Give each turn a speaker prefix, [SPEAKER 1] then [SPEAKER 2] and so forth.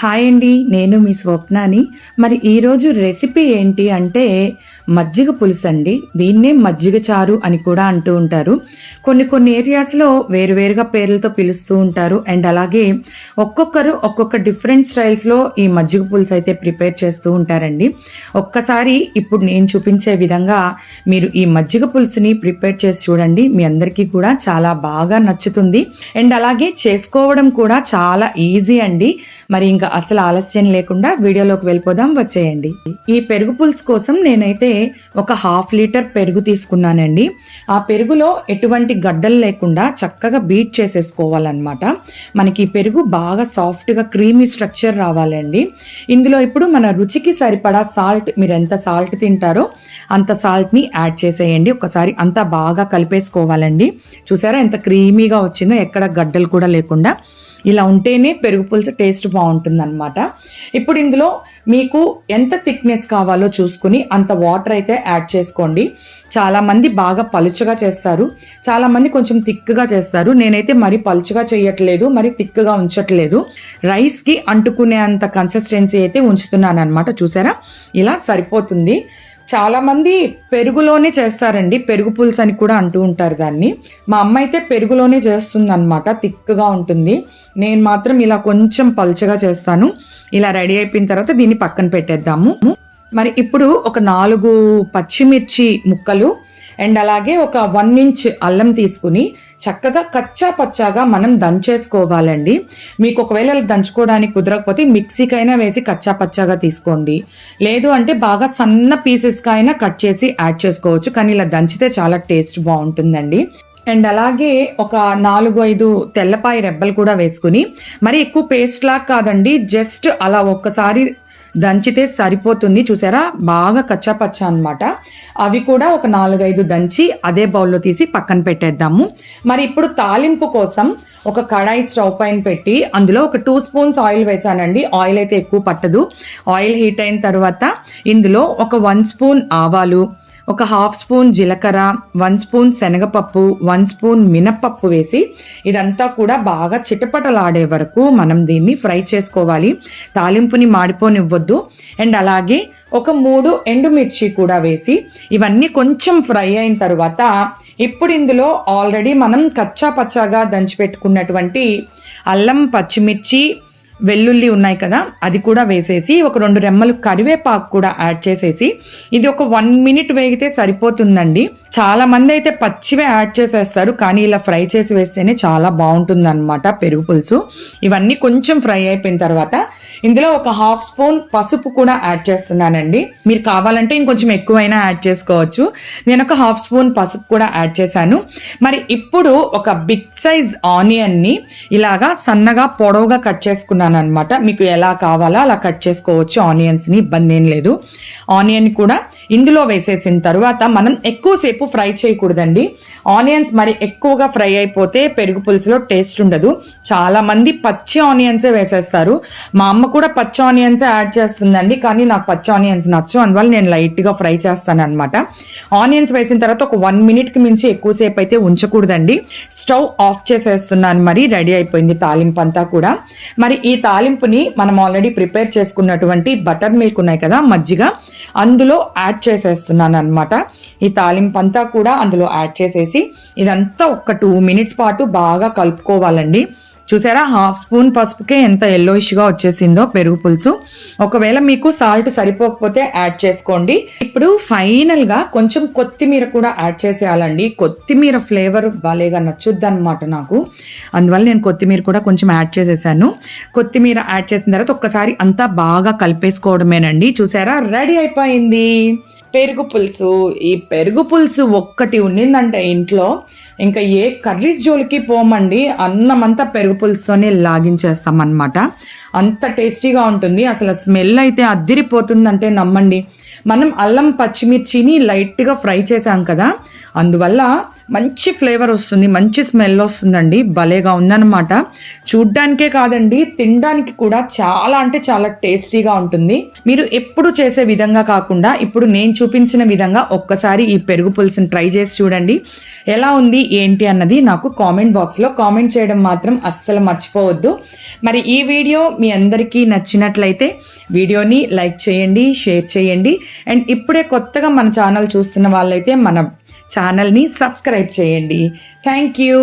[SPEAKER 1] Hi అండి నేను మీ స్వప్నాని. మరి ఈరోజు రెసిపీ ఏంటి అంటే మజ్జిగ పులుసు అండి దీన్నే మజ్జిగ చారు అని కూడా అంటూ ఉంటారు. కొన్ని కొన్ని ఏరియాస్లో వేరువేరుగా పేర్లతో పిలుస్తూ ఉంటారు. అండ్ అలాగే ఒక్కొక్కరు ఒక్కొక్క డిఫరెంట్ స్టైల్స్లో ఈ మజ్జిగ పులుసు అయితే ప్రిపేర్ చేస్తూ ఉంటారండి. ఒక్కసారి ఇప్పుడు నేను చూపించే విధంగా మీరు ఈ మజ్జిగ పులుసుని ప్రిపేర్ చేసి చూడండి. మీ అందరికీ కూడా చాలా బాగా నచ్చుతుంది. అండ్ అలాగే చేసుకోవడం కూడా చాలా ఈజీ అండి. మరి ఇంకా అసలు ఆలస్యం లేకుండా వీడియోలోకి వెళ్ళిపోదాం. వచ్చేయండి. ఈ పెరుగు పులుసు కోసం నేనైతే ఒక హాఫ్ లీటర్ పెరుగు తీసుకున్నానండి. ఆ పెరుగులో ఎటువంటి గడ్డలు లేకుండా చక్కగా బీట్ చేసేసుకోవాలన్నమాట. మనకి పెరుగు బాగా సాఫ్ట్గా క్రీమీ స్ట్రక్చర్ రావాలండి. ఇందులో ఇప్పుడు మన రుచికి సరిపడా సాల్ట్ మీరు ఎంత సాల్ట్ తింటారో అంత సాల్ట్ని యాడ్ చేసేయండి. ఒకసారి అంతా బాగా కలిపేసుకోవాలండి. చూసారా ఎంత క్రీమీగా వచ్చిందో ఎక్కడ గడ్డలు కూడా లేకుండా. ఇలా ఉంటేనే పెరుగు పులుసు టేస్ట్ బాగుంటుంది అనమాట ఇప్పుడు ఇందులో మీకు ఎంత థిక్నెస్ కావాలో చూసుకుని అంత వాటర్ అయితే యాడ్ చేసుకోండి. చాలామంది బాగా పలుచగా చేస్తారు. చాలామంది కొంచెం థిక్గా చేస్తారు. నేనైతే మరి పలుచగా చేయట్లేదు మరి థిక్గా ఉంచట్లేదు. రైస్కి అంటుకునే అంత కన్సిస్టెన్సీ అయితే ఉంచుతున్నాను అనమాట చూసారా? ఇలా సరిపోతుంది. చాలామంది పెరుగులోనే చేస్తారండి. పెరుగు పులుసు అని కూడా అంటూ ఉంటారు దాన్ని. మా అమ్మ అయితే పెరుగులోనే చేస్తుంది అనమాట థిక్గా ఉంటుంది. నేను మాత్రం ఇలా కొంచెం పల్చగా చేస్తాను. ఇలా రెడీ అయిపోయిన తర్వాత దీన్ని పక్కన పెట్టేద్దాము. మరి ఇప్పుడు ఒక నాలుగు పచ్చిమిర్చి ముక్కలు అండ్ అలాగే ఒక వన్ ఇంచ్ అల్లం తీసుకుని చక్కగా కచ్చా పచ్చాగా మనం దంచేసుకోవాలండి. మీకు ఒకవేళ దంచుకోవడానికి కుదరకపోతే మిక్సీకైనా వేసి కచ్చా పచ్చాగా తీసుకోండి. లేదు అంటే బాగా సన్న పీసెస్గా అయినా కట్ చేసి యాడ్ చేసుకోవచ్చు. కానీ ఇలా దంచితే చాలా టేస్ట్ బాగుంటుందండి. అండ్ అలాగే ఒక నాలుగు ఐదు తెల్లపాయ రెబ్బలు కూడా వేసుకుని మరి ఎక్కువ పేస్ట్ లాగా కాదండి జస్ట్ అలా ఒక్కసారి దంచితే సరిపోతుంది. చూసారా? బాగా కచ్చాపచ్చ అనమాట అవి కూడా ఒక నాలుగైదు దంచి అదే బౌల్లో తీసి పక్కన పెట్టేద్దాము. మరి ఇప్పుడు తాలింపు కోసం ఒక కడాయి స్టవ్ పైన పెట్టి అందులో ఒక టూ స్పూన్స్ ఆయిల్ వేసానండి. ఆయిల్ అయితే ఎక్కువ పట్టదు. ఆయిల్ హీట్ అయిన తర్వాత ఇందులో ఒక వన్ స్పూన్ ఆవాలు ఒక హాఫ్ స్పూన్ జీలకర్ర వన్ స్పూన్ శనగపప్పు వన్ స్పూన్ మినప్పప్పు వేసి ఇదంతా కూడా బాగా చిటపటలాడే వరకు మనం దీన్ని ఫ్రై చేసుకోవాలి. తాలింపుని మాడిపోనివ్వద్దు. అండ్ అలాగే ఒక మూడు ఎండుమిర్చి కూడా వేసి ఇవన్నీ కొంచెం ఫ్రై అయిన తర్వాత ఇప్పుడు ఇందులో ఆల్రెడీ మనం కచ్చా పచ్చాగా దంచిపెట్టుకున్నటువంటి అల్లం పచ్చిమిర్చి వెల్లుల్లి ఉన్నాయి కదా అది కూడా వేసేసి ఒక రెండు రెమ్మలు కరివేపాకు కూడా యాడ్ చేసేసి ఇది ఒక వన్ మినిట్ వేగితే సరిపోతుందండి. చాలా మంది అయితే పచ్చివే యాడ్ చేసేస్తారు కానీ ఇలా ఫ్రై చేసి వేస్తేనే చాలా బాగుంటుంది అనమాట పెరుగు పులుసు. ఇవన్నీ కొంచెం ఫ్రై అయిపోయిన తర్వాత ఇందులో ఒక హాఫ్ స్పూన్ పసుపు కూడా యాడ్ చేస్తున్నానండి. మీరు కావాలంటే ఇంకొంచెం ఎక్కువైనా యాడ్ చేసుకోవచ్చు. నేను ఒక హాఫ్ స్పూన్ పసుపు కూడా యాడ్ చేశాను. మరి ఇప్పుడు ఒక బిగ్ సైజ్ ఆనియన్ని ఇలాగా సన్నగా పొడవుగా కట్ చేసుకున్నాను అనమాట మీకు ఎలా కావాలో అలా కట్ చేసుకోవచ్చు. ఆనియన్స్ని ఇబ్బంది ఏం లేదు. ఆనియన్ కూడా ఇందులో వేసేసిన తర్వాత మనం ఎక్కువసేపు ఫ్రై చేయకూడదండి. ఆనియన్స్ మరి ఎక్కువగా ఫ్రై అయిపోతే పెరుగు పులుసులో టేస్ట్ ఉండదు. చాలామంది పచ్చి ఆనియన్సే వేసేస్తారు. మా అమ్మ కూడా పచ్చి ఆనియన్స్ యాడ్ చేస్తుందండి. కానీ నాకు పచ్చి ఆనియన్స్ నచ్చు అందువల్ల నేను లైట్గా ఫ్రై చేస్తాను అనమాట ఆనియన్స్ వేసిన తర్వాత ఒక వన్ మినిట్కి మించి ఎక్కువసేపు అయితే ఉంచకూడదండి. స్టవ్ ఆఫ్ చేసేస్తున్నాను. మరి రెడీ అయిపోయింది తాలింపు అంతా కూడా. మరి ఈ తాలింపుని మనం ఆల్రెడీ ప్రిపేర్ చేసుకున్నటువంటి బటర్ మిల్క్ ఉన్నాయి కదా మజ్జిగ. అందులో యాడ్ యాడ్ చేసేస్తున్నాను అనమాట ఈ తాలింపు అంతా కూడా అందులో యాడ్ చేసేసి ఇదంతా ఒక టూ మినిట్స్ పాటు బాగా కలుపుకోవాలండి. చూసారా? హాఫ్ స్పూన్ పసుపుకే ఎంత ఎల్లోయిష్గా వచ్చేసిందో పెరుగు పులుసు. ఒకవేళ మీకు సాల్ట్ సరిపోకపోతే యాడ్ చేసుకోండి. ఇప్పుడు ఫైనల్గా కొంచెం కొత్తిమీర కూడా యాడ్ చేసేయాలండి. కొత్తిమీర ఫ్లేవర్ బాలేగా నచ్చుద్ది అనమాట నాకు. అందువల్ల నేను కొత్తిమీర కూడా కొంచెం యాడ్ చేసేసాను. కొత్తిమీర యాడ్ చేసిన తర్వాత ఒక్కసారి అంతా బాగా కలిపేసుకోవడమేనండి. చూసారా? రెడీ అయిపోయింది. పెరుగు పులుసు. ఈ పెరుగు పులుసు ఒక్కటి ఉన్నిందంటే ఇంట్లో ఇంకా ఏ కర్రీస్ జోలికి పోమండి అన్నమంతా పెరుగు పులుసుతోనే లాగించేస్తామన్నమాట. అంత టేస్టీగా ఉంటుంది. అసలు స్మెల్ అయితే అద్దిరిపోతుందంటే నమ్మండి. మనం అల్లం పచ్చిమిర్చిని లైట్గా ఫ్రై చేసాం కదా అందువల్ల మంచి ఫ్లేవర్ వస్తుంది మంచి స్మెల్ వస్తుందండి. భలేగా ఉందన్నమాట. చూడ్డానికే కాదండి తినడానికి కూడా చాలా అంటే చాలా టేస్టీగా ఉంటుంది. మీరు ఎప్పుడు చేసే విధంగా కాకుండా ఇప్పుడు నేను చూపించిన విధంగా ఒక్కసారి ఈ పెరుగు పులుసుని ట్రై చేసి చూడండి. ఎలా ఉంది ఏంటి అన్నది నాకు కామెంట్ బాక్స్లో కామెంట్ చేయడం మాత్రం అస్సలు మర్చిపోవద్దు. మరి ఈ వీడియో మీ అందరికీ నచ్చినట్లయితే వీడియోని లైక్ చేయండి షేర్ చేయండి. అండ్ ఇప్పుడే కొత్తగా మన ఛానల్ చూస్తున్న వాళ్ళైతే మన ఛానల్ని సబ్స్క్రైబ్ చేయండి. Thank you.